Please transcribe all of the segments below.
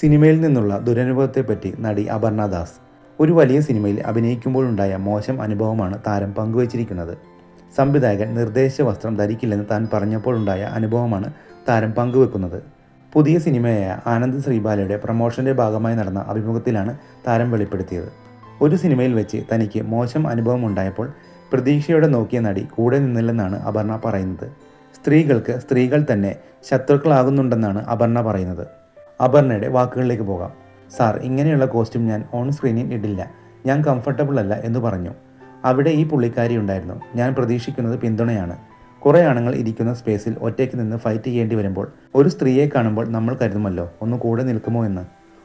സിനിമയിൽ നിന്നുള്ള ദുരനുഭവത്തെപ്പറ്റി നടി അപർണ ദാസ്. ഒരു വലിയ സിനിമയിൽ അഭിനയിക്കുമ്പോഴുണ്ടായ മോശം അനുഭവമാണ് താരം പങ്കുവച്ചിരിക്കുന്നത്. സംവിധായകൻ നിർദ്ദേശ വസ്ത്രം ധരിക്കില്ലെന്ന് താൻ പറഞ്ഞപ്പോഴുണ്ടായ അനുഭവമാണ് താരം പങ്കുവെക്കുന്നത്. പുതിയ സിനിമയായ ആനന്ദ് ശ്രീബാലയുടെ പ്രമോഷന്റെ ഭാഗമായി നടന്ന അഭിമുഖത്തിലാണ് താരം വെളിപ്പെടുത്തിയത്. ഒരു സിനിമയിൽ വെച്ച് തനിക്ക് മോശം അനുഭവം ഉണ്ടായപ്പോൾ പ്രതീക്ഷയോടെ നോക്കിയ നടി കൂടെ നിന്നില്ലെന്നാണ് അപർണ പറയുന്നത്. സ്ത്രീകൾക്ക് സ്ത്രീകൾ തന്നെ ശത്രുക്കളാകുന്നുണ്ടെന്നാണ് അപർണ പറയുന്നത്. അപർണയുടെ വാക്കുകളിലേക്ക് പോകാം. സാർ ഇങ്ങനെയുള്ള കോസ്റ്റ്യൂം ഞാൻ ഓൺ സ്ക്രീനിൽ ഇടില്ല. ഞാൻ കംഫർട്ടബിൾ അല്ല എന്ന് പറഞ്ഞു. അവിടെ ഈ പുള്ളിക്കാരി ഉണ്ടായിരുന്നു. ഞാൻ പ്രതീക്ഷിക്കുന്നത് പിന്തുണയാണ്. കുറേ ആണുങ്ങൾ ഇരിക്കുന്ന സ്പേസിൽ ഒറ്റയ്ക്ക് നിന്ന് ഫൈറ്റ് ചെയ്യേണ്ടി വരുമ്പോൾ ഒരു സ്ത്രീയെ കാണുമ്പോൾ നമ്മൾ കരുതുമല്ലോ ഒന്ന് കൂടെ നിൽക്കുമോ എന്ന്.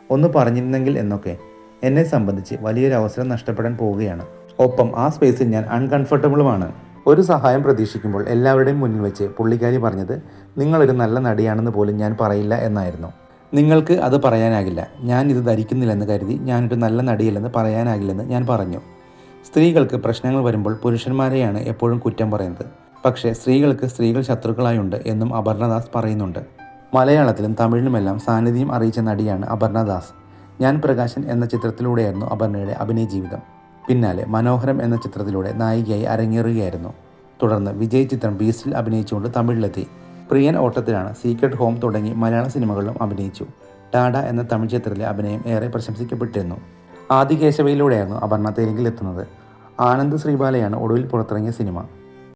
ഒന്ന് പറഞ്ഞിരുന്നെങ്കിൽ എന്നൊക്കെ. എന്നെ സംബന്ധിച്ച് വലിയൊരു അവസരം നഷ്ടപ്പെടാൻ പോവുകയാണ്. ഒപ്പം ആ സ്പേസിൽ ഞാൻ അൺകംഫർട്ടബിളുമാണ് ഒരു സഹായം പ്രതീക്ഷിക്കുമ്പോൾ എല്ലാവരുടെയും മുന്നിൽ വെച്ച് പുള്ളിക്കാരി പറഞ്ഞത് നിങ്ങളൊരു നല്ല നടിയാണെന്ന് പോലും ഞാൻ പറയില്ല എന്നായിരുന്നു. നിങ്ങൾക്ക് അത് പറയാനാകില്ല. ഞാൻ ഇത് ധരിക്കുന്നില്ലെന്ന് കരുതി ഞാനൊരു നല്ല നടിയല്ലെന്ന് പറയാനാകില്ലെന്ന് ഞാൻ പറഞ്ഞു. സ്ത്രീകൾക്ക് പ്രശ്നങ്ങൾ വരുമ്പോൾ പുരുഷന്മാരെയാണ് എപ്പോഴും കുറ്റം പറയുന്നത്. പക്ഷേ സ്ത്രീകൾക്ക് സ്ത്രീകൾ ശത്രുക്കളായുണ്ട് എന്നും അപർണദാസ് പറയുന്നുണ്ട്. മലയാളത്തിലും തമിഴിലുമെല്ലാം സാന്നിധ്യം അറിയിച്ച നടിയാണ് അപർണദാസ്. ഞാൻ പ്രകാശൻ എന്ന ചിത്രത്തിലൂടെയായിരുന്നു അപർണയുടെ അഭിനയ ജീവിതം. പിന്നാലെ മനോഹരം എന്ന ചിത്രത്തിലൂടെ നായികയായി അരങ്ങേറുകയായിരുന്നു. തുടർന്ന് വിജയ് ചിത്രം ബീസിൽ അഭിനയിച്ചുകൊണ്ട് തമിഴിലെത്തി. പ്രിയൻ ഓട്ടത്തിലാണ് സീക്രട്ട് ഹോം തുടങ്ങി മലയാള സിനിമകളിലും അഭിനയിച്ചു. ടാഡ എന്ന തമിഴ് ചിത്രത്തിലെ അഭിനയം ഏറെ പ്രശംസിക്കപ്പെട്ടിരുന്നു. ആദികേശവയിലൂടെയായിരുന്നു അപർണ തെലുങ്കിലെത്തുന്നത് ആനന്ദ് ശ്രീബാലയാണ് ഒടുവിൽ പുറത്തിറങ്ങിയ സിനിമ.